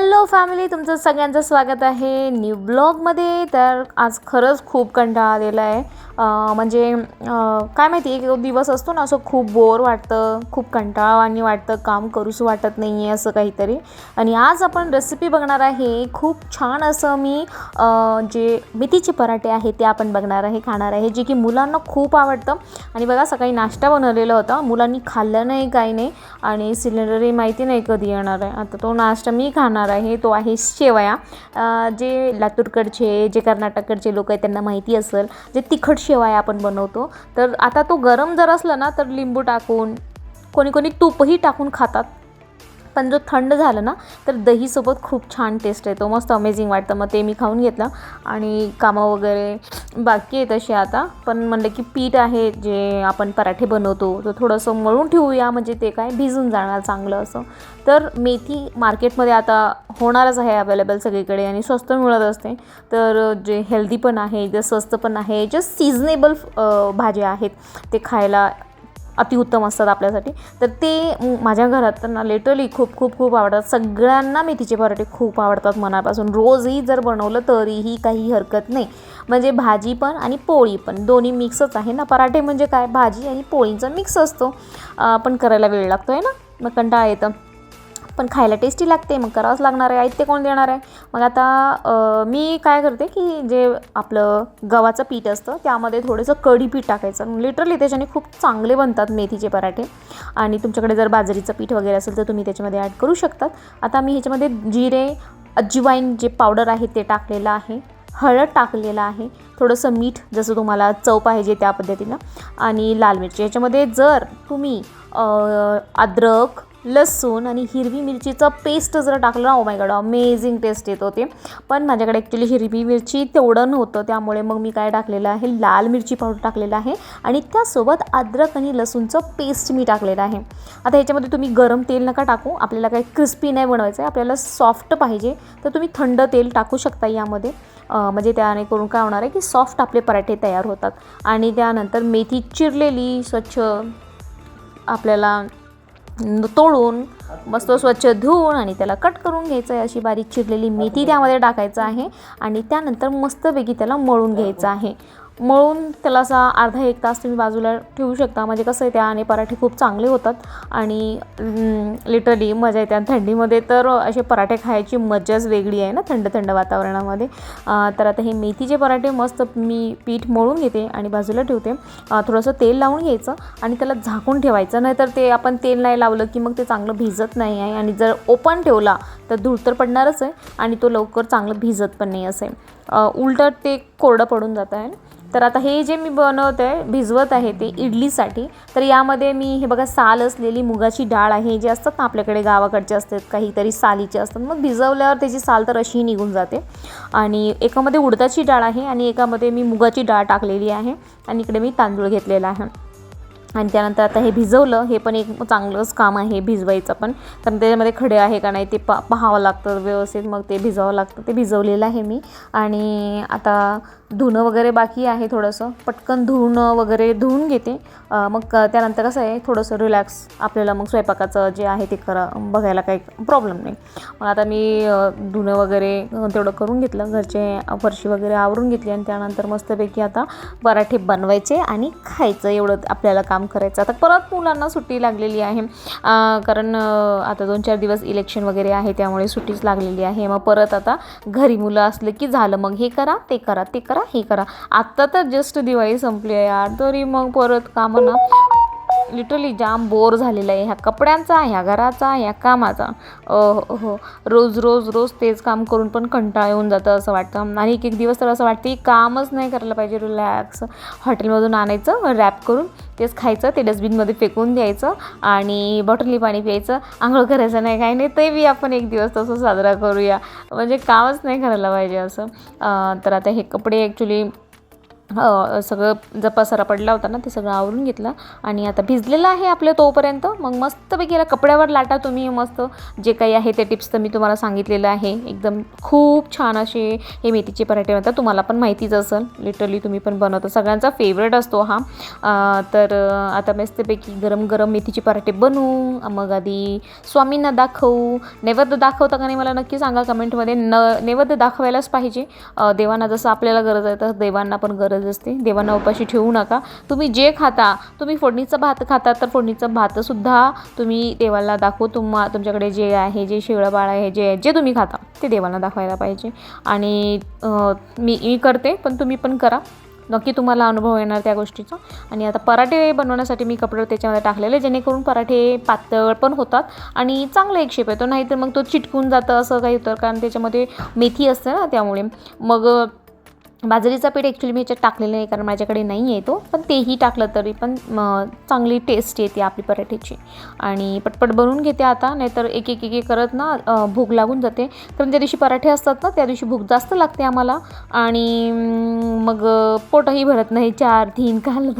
Hello family तुमचं सगळ्यांचं स्वागत आहे न्यू ब्लॉगमध्ये. तर आज खरंच खूप कंटाळा आलेला आहे. म्हणजे काय माहिती एक दिवस असतो ना असं खूप बोर वाटतं खूप कंटाळवाणी वाटतं काम करूच वाटत नाही आहे असं काहीतरी. आणि आज आपण रेसिपी बघणार आहे खूप छान असं मी जे मेथीचे पराठे आहे ते आपण बघणार आहे खाणार आहे जे की मुलांना खूप आवडतं. आणि बघा सकाळी नाश्ता बनवलेला होता मुलांनी खाल्लं नाही काही नाही आणि सिलेंडरही माहिती नाही कधी येणार आहे. आता तो नाश्ता मी खाणार आहे तो आहे शेवया. जे लातूरकडचे जे कर्नाटककडचे लोक आहेत त्यांना माहिती असेल जे तिखट शेवाया आपण बनवतो. तर आता तो गरम जर असला ना तर लिंबू टाकून कोणी कोणी तूपही टाकून खातात. पण जो थंड झालं ना तर दहीसोबत खूप छान टेस्ट येतो. मस्त अमेझिंग वाटतं. मग ते मी खाऊन घेतलं. आणि कामं वगैरे बाकी आहे तसे आता. पण म्हणलं की पीठ आहे जे आपण पराठे बनवतो तर थोडंसं मळून ठेवूया. म्हणजे ते काय भिजून जाणार चांगलं असं. तर मेथी मार्केटमध्ये आता होणारच आहे अवेलेबल सगळीकडे आणि स्वस्त मिळत असते. तर जे हेल्दी पण आहे जे स्वस्त पण आहे जे सीझनेबल भाज्या आहेत ते खायला अतिउत्तम असतात आपल्यासाठी. तर ते माझ्या घरात त्यांना लिटरली खूप खूप खूप आवडतात. सगळ्यांना मेथीचे पराठे खूप आवडतात मनापासून. रोजही जर बनवलं तरीही काही हरकत नाही. म्हणजे भाजी पण आणि पोळी पण. दोन्ही मिक्सच आहे ना. पराठे म्हणजे काय? भाजी आणि पोळींचा मिक्स असतो. पण करायला वेळ लागतो आहे ना? मग कंटाळा येतं. पण खायला टेस्टी लागते मग करावंच लागणार आहे ऐकते कोण देणार आहे? मग आता मी काय करते की जे आपलं गव्हाचं पीठ असतं त्यामध्ये थोडंसं कढी पीठ टाकायचं. लिटरली त्याच्याने खूप चांगले बनतात मेथीचे पराठे. आणि तुमच्याकडे जर बाजरीचं पीठ वगैरे असेल तर तुम्ही त्याच्यामध्ये ॲड करू शकतात. आता मी ह्याच्यामध्ये जिरे अजिवाईन जे पावडर आहे ते टाकलेलं आहे. हळद टाकलेलं आहे. थोडंसं मीठ जसं तुम्हाला चव पाहिजे त्या पद्धतीनं. आणि लाल मिरची. याच्यामध्ये जर तुम्ही अद्रक लसूण आणि हिरवी मिरचीचं पेस्ट जर टाकलं ना oh my god amazing taste येतो ते पण माझ्याकडे ॲक्च्युली हिरवी मिरची तेवढं नव्हतं त्यामुळे मग मी काय टाकलेलं आहे लाल मिरची पावडर टाकलेलं आहे आणि त्यासोबत अद्रक आणि लसूणचं पेस्ट मी टाकलेलं आहे. आता ह्याच्यामध्ये तुम्ही गरम तेल नका टाकू आपल्याला काही क्रिस्पी नाही बनवायचं आहे आपल्याला सॉफ्ट पाहिजे. तर तुम्ही थंड तेल टाकू शकता यामध्ये. म्हणजे त्याने करून काय होणार आहे की सॉफ्ट आपले पराठे तयार होतात. आणि त्यानंतर मेथी चिरलेली स्वच्छ आपल्याला तोडून मस्त स्वच्छ धुवून आणि त्याला कट करून घ्यायचं आहे. अशी बारीक चिरलेली मेथी त्यामध्ये टाकायचं आहे आणि त्यानंतर मस्तपैकी त्याला मळून घ्यायचं आहे. मळून त्याला असा अर्धा एक तास तुम्ही बाजूला ठेवू शकता. म्हणजे कसं आहे त्या आणि पराठे खूप चांगले होतात आणि लिटरली मजा येते. आणि थंडीमध्ये तर असे पराठे खायची मजाच वेगळी आहे ना थंड थंड वातावरणामध्ये. तर आता हे मेथीचे पराठे मस्त मी पीठ मळून घेते आणि बाजूला ठेवते. थोडंसं तेल लावून घ्यायचं आणि त्याला झाकून ठेवायचं. नाहीतर ते आपण तेल नाही लावलं की मग ते चांगलं भिजत नाही आहे. आणि जर ओपन ठेवला तर धूळ तर पडणारच आहे आणि तो लवकर चांगलं भिजत पण नाही असे उलटं ते कोरडं पडून जात आहे. तर आता हे जे मी बनवत आहे भिजवत आहे ते इडलीसाठी तर यामध्ये मी हे बघा साल असलेली मुगाची डाळ आहे जे असतात ना आपल्याकडे गावाकडचे असतात काहीतरी सालीचे असतात मग भिजवल्यावर त्याची साल तर अशी निघून जाते. आणि एकामध्ये उडदाची डाळ आहे आणि एकामध्ये मी मुगाची डाळ टाकलेली आहे आणि इकडे मी तांदूळ घेतलेला आहे. आणि त्यानंतर आता हे भिजवलं हे पण एक चांगलंच काम आहे भिजवायचं पण. कारण त्याच्यामध्ये खडे आहे का नाही ते पा पाहावं लागतं व्यवस्थित मग ते भिजवावं लागतं. ते भिजवलेलं आहे मी. आणि आता धुणं वगैरे बाकी आहे थोडंसं. पटकन धुणं वगैरे धुवून घेते. मग त्यानंतर कसं आहे थोडंसं रिलॅक्स आपल्याला मग स्वयंपाकाचं जे आहे ते करा बघायला काही प्रॉब्लेम नाही. मग आता मी धुणं वगैरे तेवढं करून घेतलं. घरचे फरशी वगैरे आवरून घेतली आणि त्यानंतर मस्तपैकी आता पराठे बनवायचे आणि खायचं. एवढं आपल्याला काम करायचं. आता परत मुलांना सुट्टी लागलेली आहे. कारण आता दोन चार दिवस इलेक्शन वगैरे आहे त्यामुळे सुट्टीच लागलेली आहे. मग परत आता घरी मुलं असले की झालं मग हे करा ते करा ते करा. हे करा. आत्ता तर जस्ट दिवाळी संपली आहे यार. तरी मग परत कामं ना लिटरली जाम बोर झालेला आहे. ह्या कपड्यांचा ह्या घराचा ह्या कामाचा. हो. रोज रोज रोज तेच काम करून पण कंटाळा येऊन जातं असं वाटतं. आणि एक एक दिवस तर असं वाटतं की कामच नाही करायला पाहिजे रिलॅक्स हॉटेलमधून आणायचं रॅप करून तेच खायचं ते डस्टबिनमध्ये फेकून द्यायचं आणि बॉटली पाणी प्यायचं. आंघोळ करायचं नाही काही नाही ते बी आपण एक दिवस तसं साजरा करूया. म्हणजे कामच नाही करायला पाहिजे असं. तर आता हे कपडे ॲक्च्युली सगळं ज पसारा पडला होता ना ते सगळं आवरून घेतलं आणि आता भिजलेलं आहे आपलं तोपर्यंत. मग मस्तपैकी याला कपड्यावर लाटा तुम्ही मस्त जे काही आहे ते टिप्स तर मी तुम्हाला सांगितलेलं आहे. एकदम खूप छान असे हे मेथीचे पराठे बनतात. तुम्हाला पण माहितीच असेल लिटरली तुम्ही पण बनवता. सगळ्यांचा फेवरेट असतो हा. तर आता मस्तपैकी गरम गरम मेथीचे पराठे बनवू. मग आधी स्वामींना दाखवू. नैवेद्य दाखवता का नाही मला नक्की सांगा कमेंटमध्ये. न नैवेद्य दाखवायलाच पाहिजे. देवांना जसं आपल्याला गरज आहे तर देवांना पण गरज असते. देवांना उपाशी ठेवू नका. तुम्ही जे खाता तुम्ही फोडणीचा भात खाता तर फोडणीचा भातसुद्धा तुम्ही देवाला दाखवू. तुम्हा तुमच्याकडे जे आहे जे शेवळं बाळ आहे जे जे तुम्ही खाता ते देवाला दाखवायला पाहिजे. आणि मी मी करते पण तुम्ही पण करा. नक्की तुम्हाला अनुभव येणार त्या गोष्टीचा. आणि आता पराठे बनवण्यासाठी मी कपडे त्याच्यामध्ये टाकलेले जेणेकरून पराठे पातळ पण होतात आणि चांगला एक शेप येतो. नाहीतर मग तो चिटकून जातं असं काही होतं कारण त्याच्यामध्ये मेथी असते ना त्यामुळे. मग बाजरीचा पीठ ॲक्च्युली मी याच्यात टाकलेलं नाही कारण माझ्याकडे नाही आहे तो पण तेही टाकलं तरी पण चांगली टेस्ट येते आपली पराठ्याची आणि पटपट बनवून घेते आता नाहीतर एक एक एक करत ना भूक लागून जाते. कारण त्या दिवशी पराठे असतात ना त्या दिवशी भूक जास्त लागते आम्हाला. आणि मग पोटही भरत नाही चार तीन काल